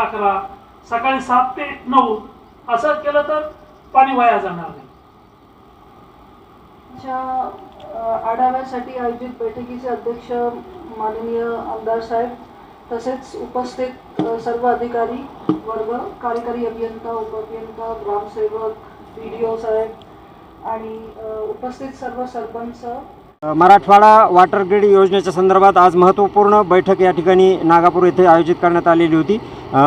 अकरा सकाळी सात ते नऊ. असं केलं तर पाणी वाया जाणार नाही. आढाव्यासाठी आयोजित बैठकीचे अध्यक्ष माननीय आमदार साहेब तसेच उपस्थित सर्व अधिकारी वर्ग कार्यकारी अभियंता उपअभियंता ग्रामसेवक पी डी ओ साहेब आणि उपस्थित सर्व सरपंच मराठवाडा वॉटर ग्रीड योजनेच्या संदर्भात आज महत्त्वपूर्ण बैठक या ठिकाणी नागापूर येथे आयोजित करण्यात आलेली होती.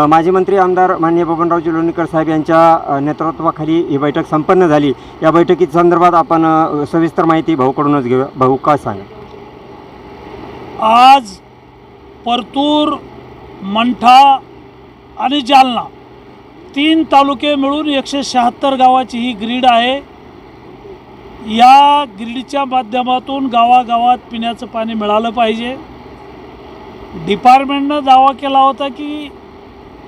माजी मंत्री आमदार माननीय बबनरावजी लोणीकर साहेब यांच्या नेतृत्वाखाली ही बैठक संपन्न झाली. या बैठकीत संदर्भात आपण सविस्तर माहिती भाऊकडूनच घेऊया भाऊ का सांगा आज परतूर मंठा आणि जालना तीन तालुके मिळून एकशे शहात्तर गावाची ही ग्रीड आहे. या ग्रीडच्या माध्यमातून गावागावात पिण्याचं पाणी मिळालं पाहिजे. डिपार्टमेंटनं दावा केला होता की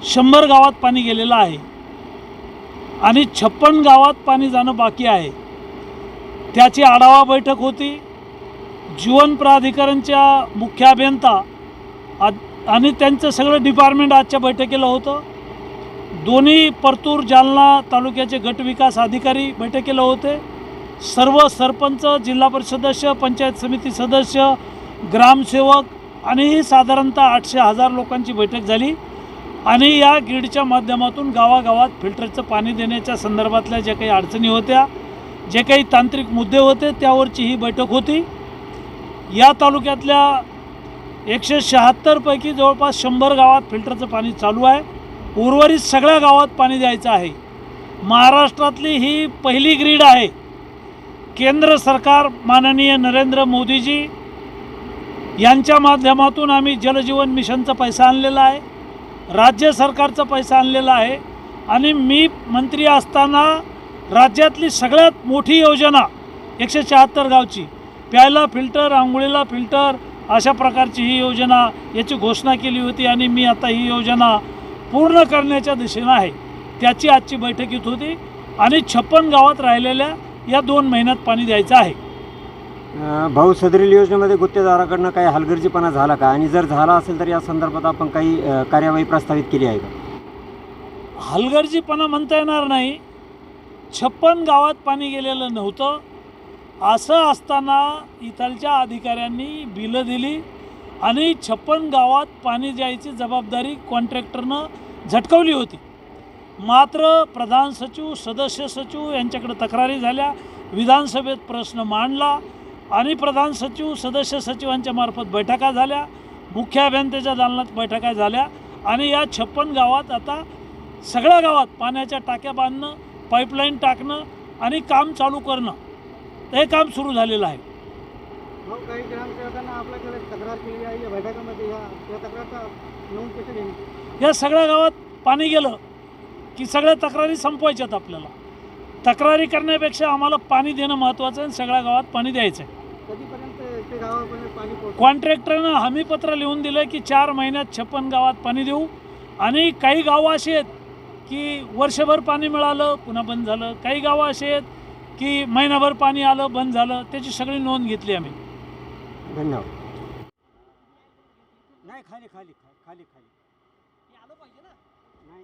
शंभर गावात पाणी गेलेलं आहे आणि छप्पन गावात पाणी जाणं बाकी आहे. त्याची आढावा बैठक होती. जीवन प्राधिकरणच्या मुख्य अभियंता आ- आणि त्यांचं सगळं डिपार्टमेंट आजच्या बैठकीला होतं. दोन्ही परतूर जालना तालुक्याचे गट विकास अधिकारी बैठकीला होते. सर्व सरपंच जिल्हा परिषद सदस्य पंचायत समिती सदस्य ग्रामसेवक आणि ही साधारणतः आठशे हजार लोकांची बैठक झाली. आणि या ग्रीडच्या माध्यमातून गावागावात फिल्टरचं पाणी देण्याच्या संदर्भातल्या ज्या काही अडचणी होत्या जे काही तांत्रिक मुद्दे होते त्यावरची ही बैठक होती. या तालुक्यातल्या एकशे शहात्तरपैकी जवळपास शंभर गावात फिल्टरचं पाणी चालू आहे. उर्वरित सगळ्या गावात पाणी द्यायचं आहे. महाराष्ट्रातली ही पहिली ग्रीड आहे. केंद्र सरकार माननीय नरेंद्र मोदीजी यांच्या माध्यमातून आम्ही जलजीवन मिशनचा पैसा आणलेला आहे राज्य सरकारचा पैसा आणलेला आहे आणि मी मंत्री असताना राज्यातली सगळ्यात मोठी योजना एकशे शहात्तर गावची प्यायला फिल्टर आंघोळीला फिल्टर अशा प्रकारची ही योजना याची घोषणा केली होती आणि मी आता ही योजना पूर्ण करण्याच्या दिशेनं आहे. त्याची आजची बैठकीत होती आणि छप्पन गावात राहिलेल्या या दोन महिन्यात पाणी द्यायचं आहे. अ, भाऊ सदरील योजनेमध्ये गुत्तेदाराकडनं काही हलगर्जीपणा झाला का? आणि जर झाला असेल तर या संदर्भात आपण काही अ, कार्यवाही प्रस्तावित केली आहे का? हलगर्जीपणा म्हणता येणार नाही. छप्पन गावात पाणी गेलेलं नव्हतं. असं असताना इथलच्या अधिकाऱ्यांनी बिलं दिली आणि छप्पन गावात पाणी द्यायची जबाबदारी कॉन्ट्रॅक्टरनं झटकवली होती. मात्र प्रधान सचिव सदस्य सचिव यांच्याकडे तक्रारी झाल्या. विधानसभेत प्रश्न मांडला आणि प्रधान सचिव सदस्य सचिवांच्या मार्फत बैठका झाल्या. मुख्य अभियंत्याच्या दालनात बैठका झाल्या आणि या छप्पन गावात आता सगळ्या गावात पाण्याच्या टाक्या बांधणं पाईपलाईन टाकणं आणि काम चालू करणं हे काम सुरू झालेलं आहे. भाऊ काही ग्रामसेवकांना आपल्याकडे तक्रार केली आहे. या बैठकामध्ये या या तक्रारचा नोंद कशी घेणे या सगळ्या गावात पाणी गेलं. की सगळ्या तक्रारी संपवायच्यात आपल्याला. तक्रारी करण्यापेक्षा आम्हाला पाणी देणं महत्त्वाचं आहे आणि सगळ्या गावात पाणी द्यायचं आहे. कधीपर्यंत ते गावापर्यंत पाणी पोहोचेल? कॉन्ट्रॅक्टरनं हमीपत्र लिहून दिलं की चार महिन्यात छप्पन गावात पाणी देऊ. आणि काही गावं अशी आहेत की वर्षभर पाणी मिळालं पुन्हा बंद झालं. काही गावं अशी आहेत की महिनाभर पाणी आलं बंद झालं. त्याची सगळी नोंद घेतली आम्ही. धन्यवाद. नाही खाली खाली खाली खाली. नाही.